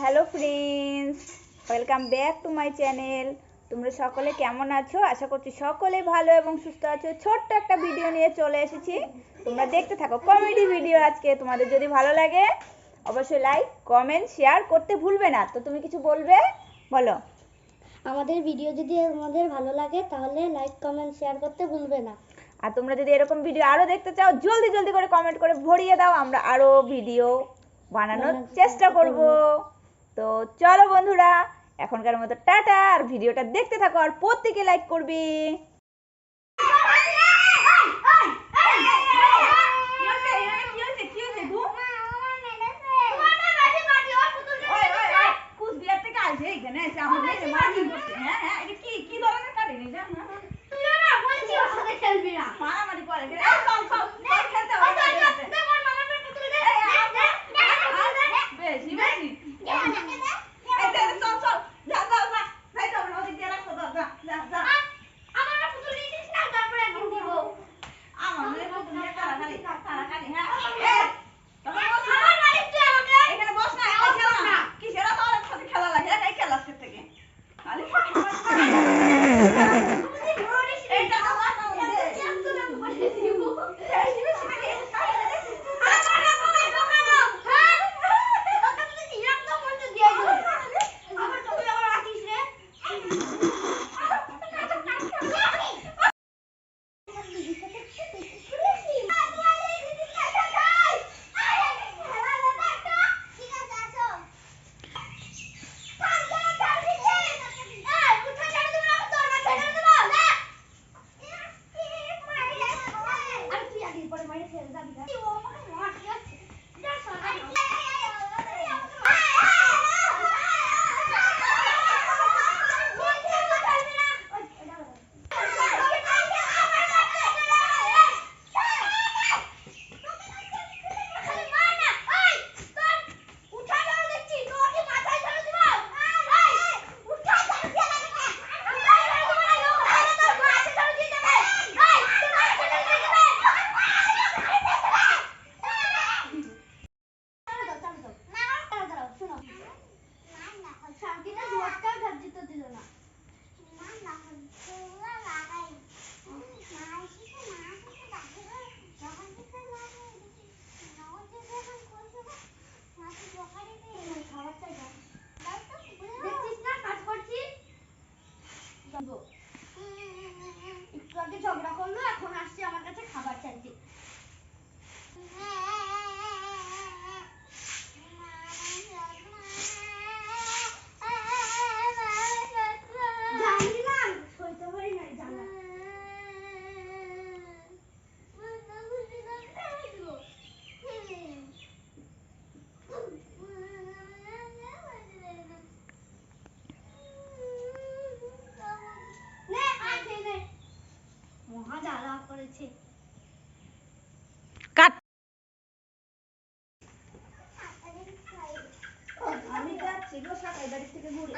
Hello friends welcome back to my channel. তোমরা সকলে কেমন আছো? আশা করছি সকলে ভালো এবং সুস্থ আছো। ছোট্ট একটা ভিডিও নিয়ে চলে এসেছি। তোমরা দেখতে থাকো কমেডি ভিডিও আজকে। তোমাদের যদি ভালো লাগে অবশ্যই লাইক কমেন্ট শেয়ার করতে ভুলবে না। তো তুমি কিছু বলবে? বলো। আমাদের ভিডিও যদি আমাদের ভালো লাগে তাহলে লাইক কমেন্ট শেয়ার করতে ভুলবে না। আর তোমরা যদি এরকম ভিডিও আরও দেখতে চাও জলদি জলদি করে কমেন্ট করে ভরিয়ে দাও। আমরা আরও ভিডিও বানানোর চেষ্টা করব। তো চলো বন্ধুরা এখনকার মতো টাটা আর ভিডিওটা দেখতে থাকো আর প্রত্যেকে লাইক করবে। মারামারি করে। বাড়ি থেকে ঘুরে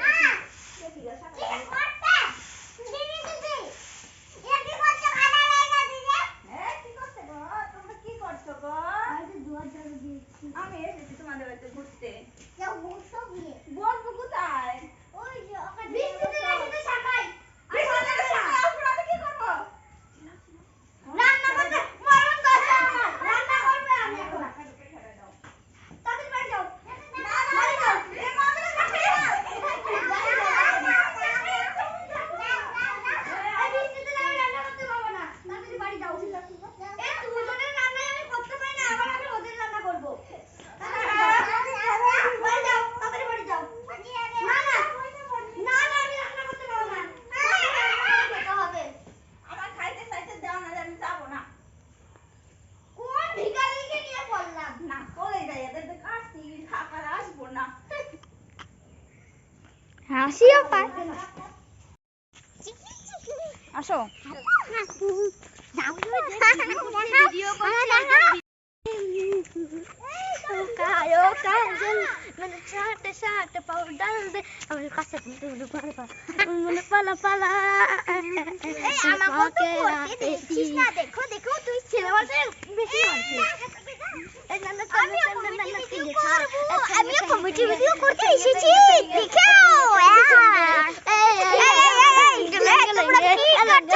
আমাকে দেখো দেখো তুই এসেছি। দেখো তোমরা কি করছ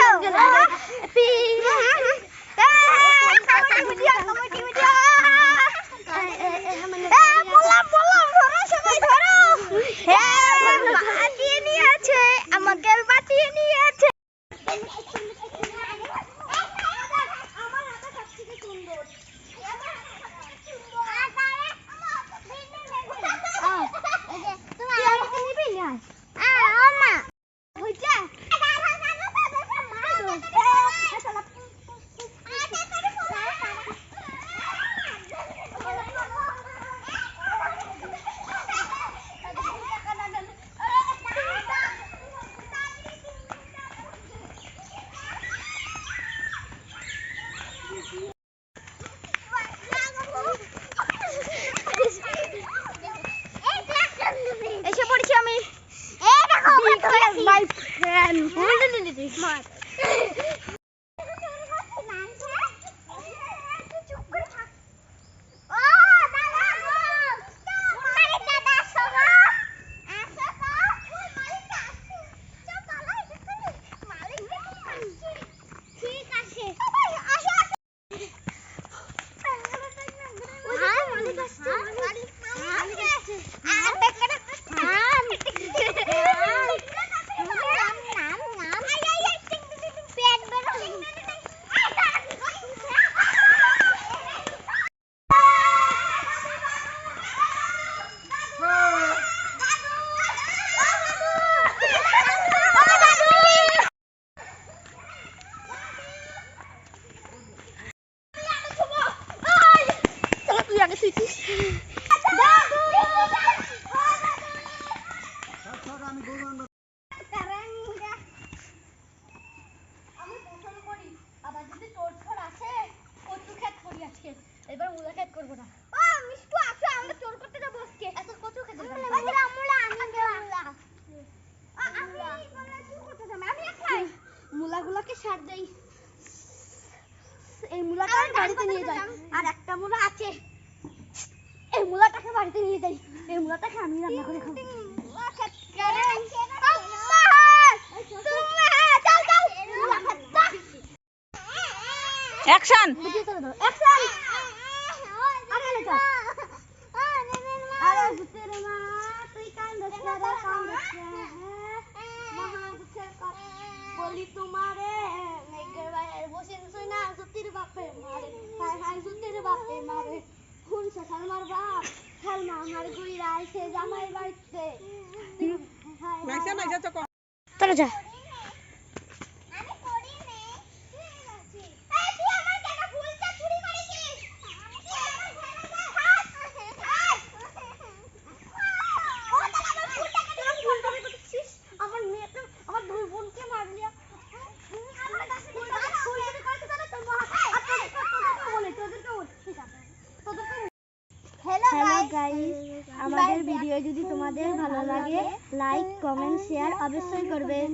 Mark. মুলাটা আমি বাড়িতে নিয়ে যাই। আর একটা মুলা আছে। এই মুলাটাকে বাড়িতে নিয়ে যাই। এই মুলাটাকে আমি রান্না করে খাব। অ্যাকশন বলি তোমারে। হাই হাই সত্যির বাপে মারে। খুন সে খালমার বাপ খালমা আমার গুইরা এসে জামাই বাড়িতে। চলো যা আমি করি নে এই তুই আমার কেন ফুলটা চুরি করেছিস তুই আমার ও তাহলে আমার ফুলটা কেন ফুল চুরি করেছিস আমার মেয়েকে আমার দুই বোনকে মারলি আমার কাছে ফুল চুরি করেছিস তাহলে তোর মা আর তোদেরকে বলে তোদেরকে বলে ঠিক আছে তোদেরকে হ্যালো গাইস আমাদের ভিডিও যদি তোমাদের ভালো লাগে লাইক কমেন্ট শেয়ার অবশ্যই করবেন